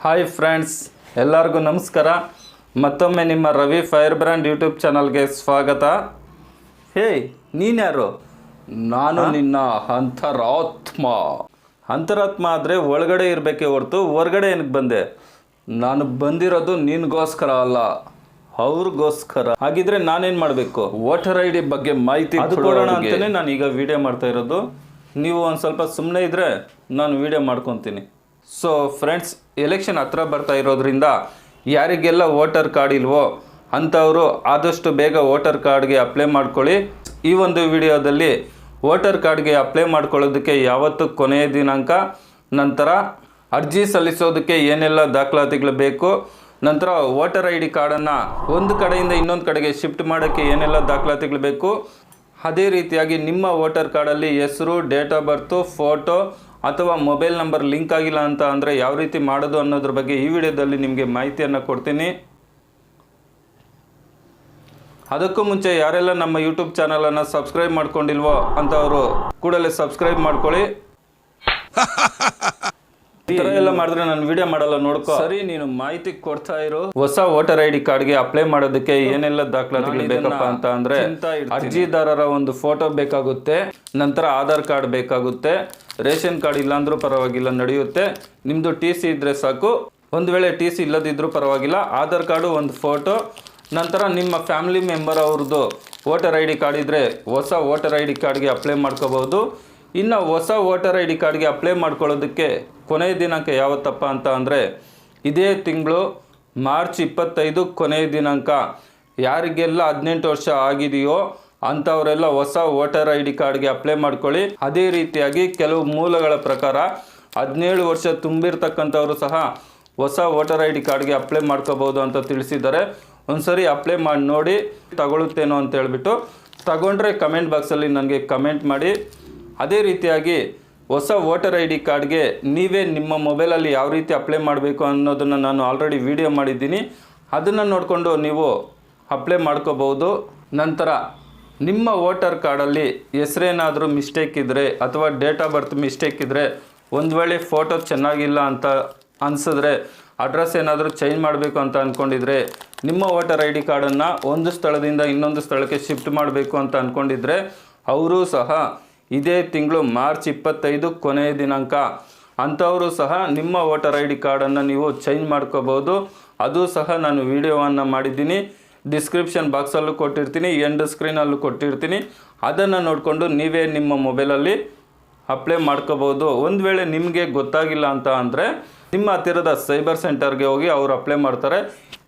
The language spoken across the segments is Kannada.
ಹಾಯ್ ಫ್ರೆಂಡ್ಸ್ ಎಲ್ಲರಿಗೂ ನಮಸ್ಕಾರ. ಮತ್ತೊಮ್ಮೆ ನಿಮ್ಮ ರವಿ ಫೈರ್ ಬ್ರ್ಯಾಂಡ್ ಯೂಟ್ಯೂಬ್ ಚಾನಲ್ಗೆ ಸ್ವಾಗತ. ಹೇ ನೀನ್ಯಾರು? ನಾನು ನಿನ್ನ ಅಂತರಾತ್ಮ. ಅಂತರಾತ್ಮ ಆದರೆ ಒಳಗಡೆ ಇರಬೇಕೇ ಹೊರತು ಹೊರಗಡೆ ಏನಕ್ಕೆ ಬಂದೆ? ನಾನು ಬಂದಿರೋದು ನಿನಗೋಸ್ಕರ ಅಲ್ಲ ಅವ್ರಿಗೋಸ್ಕರ. ಹಾಗಿದ್ರೆ ನಾನೇನು ಮಾಡಬೇಕು? ವೋಟರ್ ಐ ಡಿ ಬಗ್ಗೆ ಮಾಹಿತಿ ಕೊಡೋಣ ಅಂತಲೇ ನಾನು ಈಗ ವಿಡಿಯೋ ಮಾಡ್ತಾ ಇರೋದು. ನೀವು ಒಂದು ಸ್ವಲ್ಪ ಸುಮ್ಮನೆ ಇದ್ದರೆ ನಾನು ವಿಡಿಯೋ ಮಾಡ್ಕೊತೀನಿ. ಸೊ ಫ್ರೆಂಡ್ಸ್ ಎಲೆಕ್ಷನ್ ಹತ್ರ ಬರ್ತಾ ಇರೋದ್ರಿಂದ ಯಾರಿಗೆಲ್ಲ ವೋಟರ್ ಕಾರ್ಡ್ ಇಲ್ವೋ ಅಂಥವರು ಆದಷ್ಟು ಬೇಗ ವೋಟರ್ ಕಾರ್ಡ್ಗೆ ಅಪ್ಲೈ ಮಾಡ್ಕೊಳ್ಳಿ. ಈ ಒಂದು ವಿಡಿಯೋದಲ್ಲಿ ವೋಟರ್ ಕಾರ್ಡ್ಗೆ ಅಪ್ಲೈ ಮಾಡ್ಕೊಳ್ಳೋದಕ್ಕೆ ಯಾವತ್ತು ಕೊನೆಯ ದಿನಾಂಕ, ನಂತರ ಅರ್ಜಿ ಸಲ್ಲಿಸೋದಕ್ಕೆ ಏನೆಲ್ಲ ದಾಖಲಾತಿಗಳು ಬೇಕು, ನಂತರ ವೋಟರ್ ಐ ಡಿ ಕಾರ್ಡನ್ನು ಒಂದು ಕಡೆಯಿಂದ ಇನ್ನೊಂದು ಕಡೆಗೆ ಶಿಫ್ಟ್ ಮಾಡೋಕ್ಕೆ ಏನೆಲ್ಲ ದಾಖಲಾತಿಗಳು ಬೇಕು, ಅದೇ ರೀತಿಯಾಗಿ ನಿಮ್ಮ ವೋಟರ್ ಕಾರ್ಡಲ್ಲಿ ಹೆಸರು ಡೇಟ್ ಆಫ್ ಬರ್ತು ಫೋಟೋ ಅಥವಾ ಮೊಬೈಲ್ ನಂಬರ್ ಲಿಂಕ್ ಆಗಿಲ್ಲ ಅಂತ ಅಂದರೆ ಯಾವ ರೀತಿ ಮಾಡೋದು ಅನ್ನೋದ್ರ ಬಗ್ಗೆ ಈ ವಿಡಿಯೋದಲ್ಲಿ ನಿಮಗೆ ಮಾಹಿತಿಯನ್ನು ಕೊಡ್ತೀನಿ. ಅದಕ್ಕೂ ಮುಂಚೆ ಯಾರೆಲ್ಲ ನಮ್ಮ ಯೂಟ್ಯೂಬ್ ಚಾನಲನ್ನು ಸಬ್ಸ್ಕ್ರೈಬ್ ಮಾಡ್ಕೊಂಡಿಲ್ವೋ ಅಂಥವರು ಕೂಡಲೇ ಸಬ್ಸ್ಕ್ರೈಬ್ ಮಾಡ್ಕೊಳ್ಳಿ. ಈ ಥರ ಎಲ್ಲ ಮಾಡಿದ್ರೆ ನಾನು ವಿಡಿಯೋ ಮಾಡಲ್ಲ ನೋಡ್ಕೋ. ಸರಿ ನೀನು ಮಾಹಿತಿ ಕೊಡ್ತಾ ಇರು. ಹೊಸ ವೋಟರ್ ಐ ಡಿ ಕಾರ್ಡ್ಗೆ ಅಪ್ಲೈ ಮಾಡೋದಕ್ಕೆ ಏನೆಲ್ಲ ದಾಖಲಾತಿಗಳು ಬೇಕಪ್ಪ ಅಂತ ಅಂದ್ರೆ ಅರ್ಜಿದಾರರ ಒಂದು ಫೋಟೋ ಬೇಕಾಗುತ್ತೆ ನಂತರ ಆಧಾರ್ ಕಾರ್ಡ್ ಬೇಕಾಗುತ್ತೆ ರೇಷನ್ ಕಾರ್ಡ್ ಇಲ್ಲಾಂದ್ರೂ ಪರವಾಗಿಲ್ಲ ನಡೆಯುತ್ತೆ. ನಿಮ್ದು ಟಿ ಸಿ ಇದ್ರೆ ಸಾಕು. ಒಂದು ವೇಳೆ ಟಿ ಸಿ ಇಲ್ಲದಿದ್ರೂ ಪರವಾಗಿಲ್ಲ ಆಧಾರ್ ಕಾರ್ಡು ಒಂದು ಫೋಟೋ ನಂತರ ನಿಮ್ಮ ಫ್ಯಾಮಿಲಿ ಮೆಂಬರ್ ಅವ್ರದ್ದು ವೋಟರ್ ಐ ಡಿ ಕಾರ್ಡ್ ಇದ್ರೆ ಹೊಸ ವೋಟರ್ ಐ ಡಿ ಕಾರ್ಡ್ಗೆ ಅಪ್ಲೈ ಮಾಡ್ಕೋಬಹುದು. ಇನ್ನು ಹೊಸ ವೋಟರ್ ಐ ಡಿ ಕಾರ್ಡ್ಗೆ ಅಪ್ಲೈ ಮಾಡ್ಕೊಳ್ಳೋದಕ್ಕೆ ಕೊನೆಯ ದಿನಾಂಕ ಯಾವತ್ತಪ್ಪ ಅಂತ ಅಂದರೆ ಇದೇ ತಿಂಗಳು ಮಾರ್ಚ್ ಇಪ್ಪತ್ತೈದು ಕೊನೆಯ ದಿನಾಂಕ. ಯಾರಿಗೆಲ್ಲ ಹದಿನೆಂಟು ವರ್ಷ ಆಗಿದೆಯೋ ಅಂಥವರೆಲ್ಲ ಹೊಸ ವೋಟರ್ ಐ ಡಿ ಕಾರ್ಡ್ಗೆ ಅಪ್ಲೈ ಮಾಡ್ಕೊಳ್ಳಿ. ಅದೇ ರೀತಿಯಾಗಿ ಕೆಲವು ಮೂಲಗಳ ಪ್ರಕಾರ ಹದಿನೇಳು ವರ್ಷ ತುಂಬಿರ್ತಕ್ಕಂಥವರು ಸಹ ಹೊಸ ವೋಟರ್ ಐ ಡಿ ಕಾರ್ಡ್ಗೆ ಅಪ್ಲೈ ಮಾಡ್ಕೋಬೋದು ಅಂತ ತಿಳಿಸಿದ್ದಾರೆ. ಒಂದ್ಸರಿ ಅಪ್ಲೈ ಮಾಡಿ ನೋಡಿ ತಗೊಳುತ್ತೇನೋ ಅಂತ ಹೇಳ್ಬಿಟ್ಟು ತಗೊಂಡ್ರೆ ಕಮೆಂಟ್ ಬಾಕ್ಸಲ್ಲಿ ನನಗೆ ಕಮೆಂಟ್ ಮಾಡಿ. ಅದೇ ರೀತಿಯಾಗಿ ಹೊಸ ವೋಟರ್ ಐ ಡಿ ಕಾರ್ಡ್ಗೆ ನೀವೇ ನಿಮ್ಮ ಮೊಬೈಲಲ್ಲಿ ಯಾವ ರೀತಿ ಅಪ್ಲೈ ಮಾಡಬೇಕು ಅನ್ನೋದನ್ನು ನಾನು ಆಲ್ರೆಡಿ ವಿಡಿಯೋ ಮಾಡಿದ್ದೀನಿ. ಅದನ್ನು ನೋಡಿಕೊಂಡು ನೀವು ಅಪ್ಲೈ ಮಾಡ್ಕೋಬೋದು ನಂತರ ನಿಮ್ಮ ವೋಟರ್ ಕಾರ್ಡಲ್ಲಿ ಹೆಸರೇನಾದರೂ ಮಿಸ್ಟೇಕ್ ಇದ್ದರೆ ಅಥವಾ ಡೇಟ್ ಆಫ್ ಬರ್ತ್ ಮಿಸ್ಟೇಕ್ ಇದ್ದರೆ ಒಂದು ವೇಳೆ ಫೋಟೋ ಚೆನ್ನಾಗಿಲ್ಲ ಅಂತ ಅನಿಸಿದ್ರೆ ಅಡ್ರೆಸ್ ಏನಾದರೂ ಚೇಂಜ್ ಮಾಡಬೇಕು ಅಂತ ಅಂದ್ಕೊಂಡಿದ್ರೆ ನಿಮ್ಮ ವೋಟರ್ ಐ ಡಿ ಕಾರ್ಡನ್ನು ಒಂದು ಸ್ಥಳದಿಂದ ಇನ್ನೊಂದು ಸ್ಥಳಕ್ಕೆ ಶಿಫ್ಟ್ ಮಾಡಬೇಕು ಅಂತ ಅಂದ್ಕೊಂಡಿದ್ರೆ ಅವರೂ ಸಹ ಇದೇ ತಿಂಗಳು ಮಾರ್ಚ್ ಇಪ್ಪತ್ತೈದು ಕೊನೆಯ ದಿನಾಂಕ. ಅಂಥವರು ಸಹ ನಿಮ್ಮ ವೋಟರ್ ಐ ಡಿ ಕಾರ್ಡನ್ನು ನೀವು ಚೇಂಜ್ ಮಾಡ್ಕೋಬೋದು. ಅದು ಸಹ ನಾನು ವಿಡಿಯೋವನ್ನು ಮಾಡಿದ್ದೀನಿ. ಡಿಸ್ಕ್ರಿಪ್ಷನ್ ಬಾಕ್ಸಲ್ಲೂ ಕೊಟ್ಟಿರ್ತೀನಿ, ಎಂಡ್ ಸ್ಕ್ರೀನಲ್ಲೂ ಕೊಟ್ಟಿರ್ತೀನಿ. ಅದನ್ನು ನೋಡಿಕೊಂಡು ನೀವೇ ನಿಮ್ಮ ಮೊಬೈಲಲ್ಲಿ ಅಪ್ಲೈ ಮಾಡ್ಕೋಬೋದು. ಒಂದು ವೇಳೆ ನಿಮಗೆ ಗೊತ್ತಾಗಿಲ್ಲ ಅಂತ ಅಂದರೆ ನಿಮ್ಮ ಹತ್ತಿರದ ಸೈಬರ್ ಸೆಂಟರ್ಗೆ ಹೋಗಿ ಅವರು ಅಪ್ಲೈ ಮಾಡ್ತಾರೆ.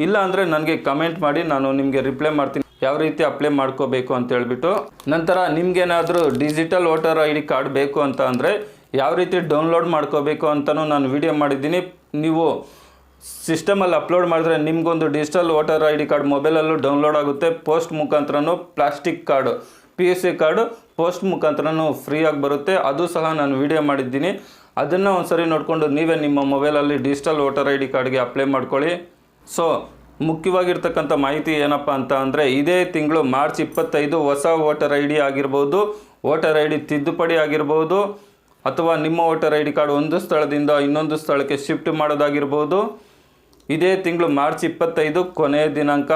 ಇಲ್ಲ ಅಂದರೆ ನನಗೆ ಕಮೆಂಟ್ ಮಾಡಿ ನಾನು ನಿಮಗೆ ರಿಪ್ಲೈ ಮಾಡ್ತೀನಿ. ಯಾವ ರೀತಿ ಅಪ್ಲೈ ಮಾಡ್ಕೋಬೇಕು ಅಂತ ಹೇಳ್ಬಿಟ್ಟು, ನಂತರ ನಿಮ್ಗೇನಾದರೂ digital voter I D card ಬೇಕು ಅಂತ ಅಂದರೆ ಯಾವ ರೀತಿ ಡೌನ್ಲೋಡ್ ಮಾಡ್ಕೋಬೇಕು ಅಂತಲೂ ನಾನು ವಿಡಿಯೋ ಮಾಡಿದ್ದೀನಿ. ನೀವು ಸಿಸ್ಟಮಲ್ಲಿ ಅಪ್ಲೋಡ್ ಮಾಡಿದ್ರೆ ನಿಮಗೊಂದು digital voter I D card ಮೊಬೈಲಲ್ಲೂ download ಆಗುತ್ತೆ. Post ಮುಖಾಂತರನೂ plastic card P U C card post ಮುಖಾಂತರನೂ ಫ್ರೀಯಾಗಿ ಬರುತ್ತೆ. ಅದು ಸಹ ನಾನು ವಿಡಿಯೋ ಮಾಡಿದ್ದೀನಿ. ಅದನ್ನು ಒಂದ್ಸರಿ ನೋಡಿಕೊಂಡು ನೀವೇ ನಿಮ್ಮ ಮೊಬೈಲಲ್ಲಿ ಡಿಜಿಟಲ್ ವೋಟರ್ ಐ ಡಿ ಕಾರ್ಡ್ಗೆ ಅಪ್ಲೈ ಮಾಡ್ಕೊಳ್ಳಿ. ಸೊ ಮುಖ್ಯವಾಗಿರ್ತಕ್ಕಂಥ ಮಾಹಿತಿ ಏನಪ್ಪ ಅಂತ ಅಂದರೆ ಇದೇ ತಿಂಗಳು ಮಾರ್ಚ್ ಇಪ್ಪತ್ತೈದು ಹೊಸ ವೋಟರ್ ಐ ಡಿ ಆಗಿರ್ಬೋದು, ವೋಟರ್ ಐ ಡಿ ತಿದ್ದುಪಡಿ ಆಗಿರ್ಬೋದು, ಅಥವಾ ನಿಮ್ಮ ವೋಟರ್ ಐ ಡಿ ಕಾರ್ಡ್ ಒಂದು ಸ್ಥಳದಿಂದ ಇನ್ನೊಂದು ಸ್ಥಳಕ್ಕೆ ಶಿಫ್ಟ್ ಮಾಡೋದಾಗಿರ್ಬೋದು. ಇದೇ ತಿಂಗಳು ಮಾರ್ಚ್ ಇಪ್ಪತ್ತೈದು ಕೊನೆಯ ದಿನಾಂಕ.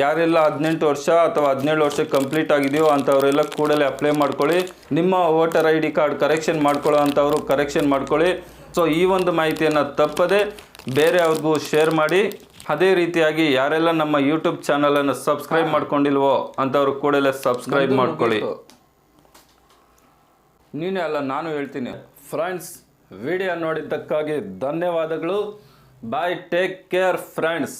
ಯಾರೆಲ್ಲ ಹದಿನೆಂಟು ವರ್ಷ ಅಥವಾ ಹದಿನೇಳು ವರ್ಷ ಕಂಪ್ಲೀಟ್ ಆಗಿದೆಯೋ ಅಂಥವರೆಲ್ಲ ಕೂಡಲೇ ಅಪ್ಲೈ ಮಾಡ್ಕೊಳ್ಳಿ. ನಿಮ್ಮ voter I D card correction ಮಾಡ್ಕೊಳ್ಳೋ ಅಂಥವರು ಕರೆಕ್ಷನ್ ಮಾಡ್ಕೊಳ್ಳಿ. ಸೊ ಈ ಒಂದು ಮಾಹಿತಿಯನ್ನು ತಪ್ಪದೆ ಬೇರೆ ಅವ್ರಿಗೂ ಶೇರ್ ಮಾಡಿ. ಅದೇ ರೀತಿಯಾಗಿ ಯಾರೆಲ್ಲ ನಮ್ಮ ಯೂಟ್ಯೂಬ್ ಚಾನಲನ್ನು ಸಬ್ಸ್ಕ್ರೈಬ್ ಮಾಡ್ಕೊಂಡಿಲ್ವೋ ಅಂಥವ್ರು ಕೂಡಲೇ ಸಬ್ಸ್ಕ್ರೈಬ್ ಮಾಡ್ಕೊಳ್ಳಿ. ನೀನೇ ಅಲ್ಲ ನಾನು ಹೇಳ್ತೀನಿ. ಫ್ರೆಂಡ್ಸ್ ವಿಡಿಯೋ ನೋಡಿದ್ದಕ್ಕಾಗಿ ಧನ್ಯವಾದಗಳು. Bye take care friends